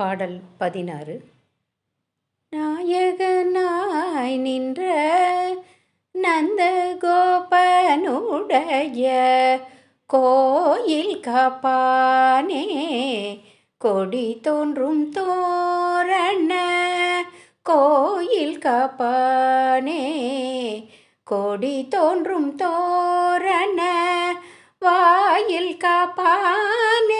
பாடல் பதினாறு. நாயகனாய் நின்ற நந்த கோபனுடைய கோயில் காப்பானே கொடி தோன்றும் தோரண கோயில் காப்பானே கொடி தோன்றும் தோரண வாயில் காப்பானே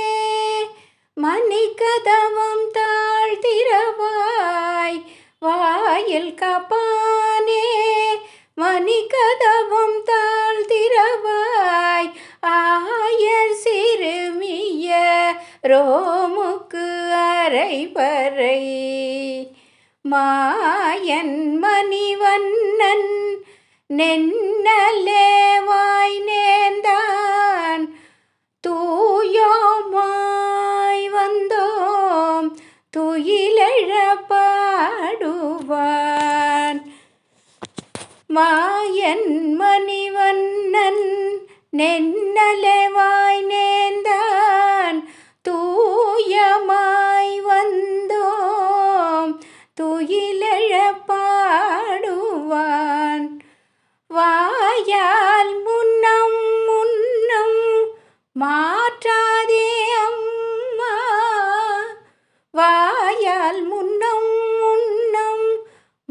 மணிக்கதவம் தாழ்த்திரவாய் வாயில் கபானே. மணிக்கதவம் தாழ்த்திரவாய் ஆயர் சிறுமிய ரோமுக்கு அரைபறை மாயன் மணிவண்ணன் நென்னலேவாய் நேர்ந்தான் துயிலழ பாடுவான் மாயன் மணிவண்ணன் நென்னலேவாய் நேர்ந்தான்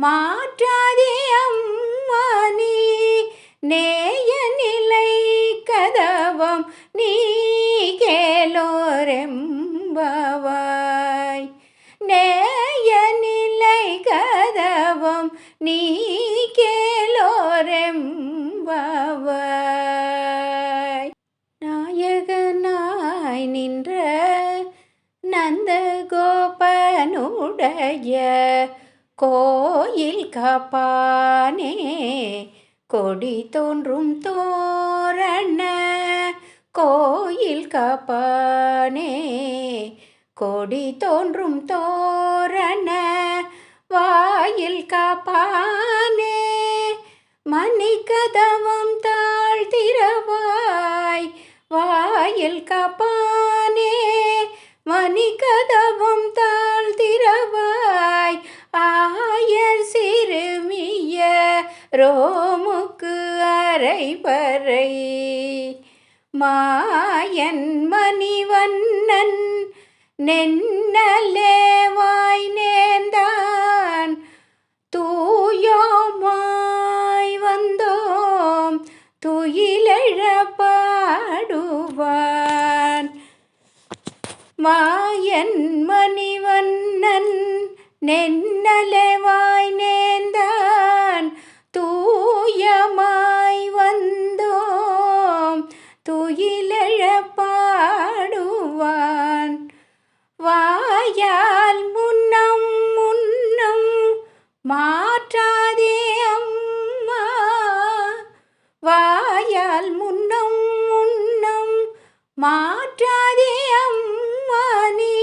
மாற்றாதே அம்மா நீ. நேய நிலை கதவம் நீ கேளோரெம்பவாய். நேய நிலை கதவம் நீ கேளோரெம்பவாய். நாயகனாய் நின்ற நந்த கோபனுடைய கோயில் காப்பானே கொடி தோன்றும் தோரண. கோயில் காப்பானே கொடி தோன்றும் தோரண. வாயில் காப்பானே மணிக்கதவம் தாழ்த்திரவாய் வாயில் காப்பானே மணிக்கதவம் தாழ்த்திரவாய் ரோமுக்கு அரைபறை மாயன் மணிவண்ணன் நென்னலே வாய் நேர்ந்தான். தூயோமாய் வந்தோம் துயிலெழப்பாடுவான் மாயன் மணிவண்ணன் நென்னலேவாய் நே உங்கள் முன்னம் முன்னம் மாற்றாதே அம்மா நீ.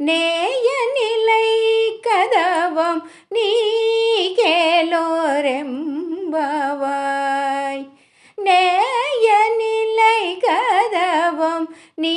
நேய நிலை கதவம் நீ கேலோரெம்பவாய் நேய நிலை கதவம் நீ